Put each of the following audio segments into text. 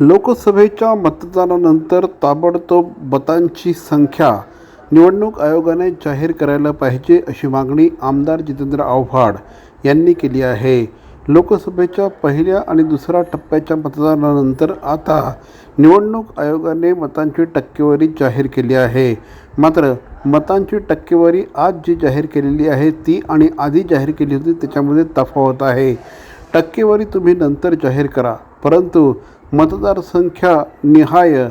लोकसभेच्या मतदानानंतर ताबडतोब मतांची संख्या निवडणूक आयोगाने जाहीर करायला पाहिजे अशी मागणी आमदार जितेंद्र आव्हाड यांनी केली आहे. लोकसभेच्या पहिल्या आणि दुसऱ्या टप्प्याच्या मतदानानंतर आता निवडणूक आयोगाने मतांची टक्केवारी जाहीर केली आहे. मात्र मतांची टक्केवारी आज जी जाहीर केलेली आहे ती आणि आधी जाहीर केली होती त्याच्यामध्ये तफावत आहे. टक्केवारी तुम्ही नंतर जाहीर करा. परंतु मतदारसंख्या निहाय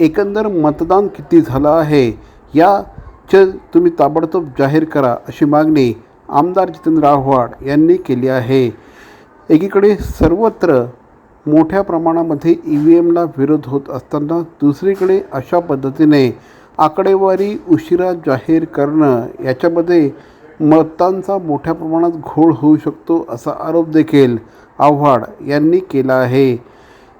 एकंदर मतदान किती झालं आहे याचे तुम्ही ताबडतोब जाहीर करा अशी मागणी आमदार जितेंद्र आव्हाड यांनी केली आहे. एकीकडे सर्वत्र मोठ्या प्रमाणामध्ये ई व्ही एमला विरोध होत असताना दुसरीकडे अशा पद्धतीने आकडेवारी उशिरा जाहीर करणं याच्यामध्ये मतांचा मोठ्या प्रमाणात घोळ होऊ शकतो असा आरोप देखील आव्हाड यांनी केला आहे.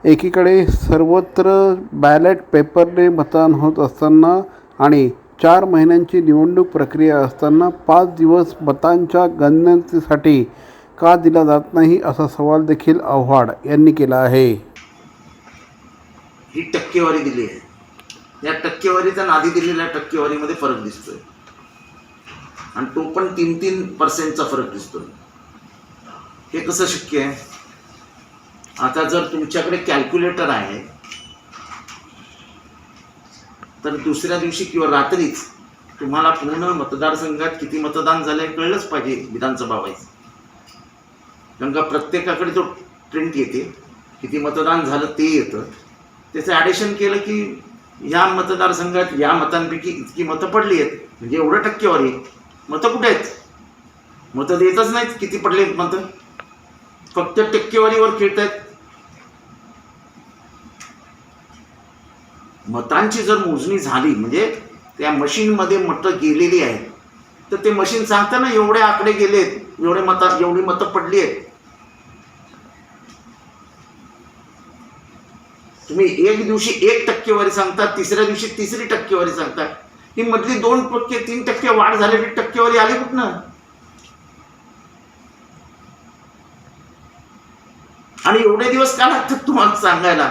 एकीकडे सर्वत्र बॅलेट पेपरने मतदान होत असताना आणि चार महिन्यांची निवडणूक प्रक्रिया असताना पाच दिवस मतांच्या गणनेसाठी का दिला जात नाही असा सवाल देखील आव्हाड यांनी केला आहे. ही टक्केवारी दिली आहे. या टक्केवारीचा आधी दिलेल्या टक्केवारीमध्ये फरक दिसतोय. आणि तो पण तीन तीन पर्सेंटचा फरक दिसतोय. हे कसं शक्य आहे? आता जर तुमच्याकडे कॅल्क्युलेटर आहे तर दुसऱ्या दिवशी किंवा रात्रीच तुम्हाला पूर्ण मतदारसंघात किती मतदान झालंय कळलंच पाहिजे विधानसभा व्हायचं कारण का प्रत्येकाकडे जो प्रिंट येते किती मतदान झालं ते येतं. त्याचं ॲडिशन केलं की या मतदारसंघात या मतांपैकी इतकी मतं पडली आहेत. म्हणजे एवढं टक्केवारी मतं कुठे आहेत? मतं देतच नाहीत किती पडले आहेत मतं. फक्त टक्केवारीवर खेळत आहेत मतांची जर मोजणी झाली म्हणजे त्या मशीनमध्ये मतं गेलेली आहेत तर ते मशीन सांगतं ना एवढे आकडे गेलेत एवढे मतात एवढी मतं पडली आहेत. तुम्ही एक दिवशी एक टक्केवारी सांगता तिसऱ्या दिवशी तिसरी टक्केवारी सांगता ही मधली दोन टक्के तीन टक्के वाढ झालेली टक्केवारी आली कुठनं? आणि एवढे दिवस का लागतात तुम्हाला सांगायला?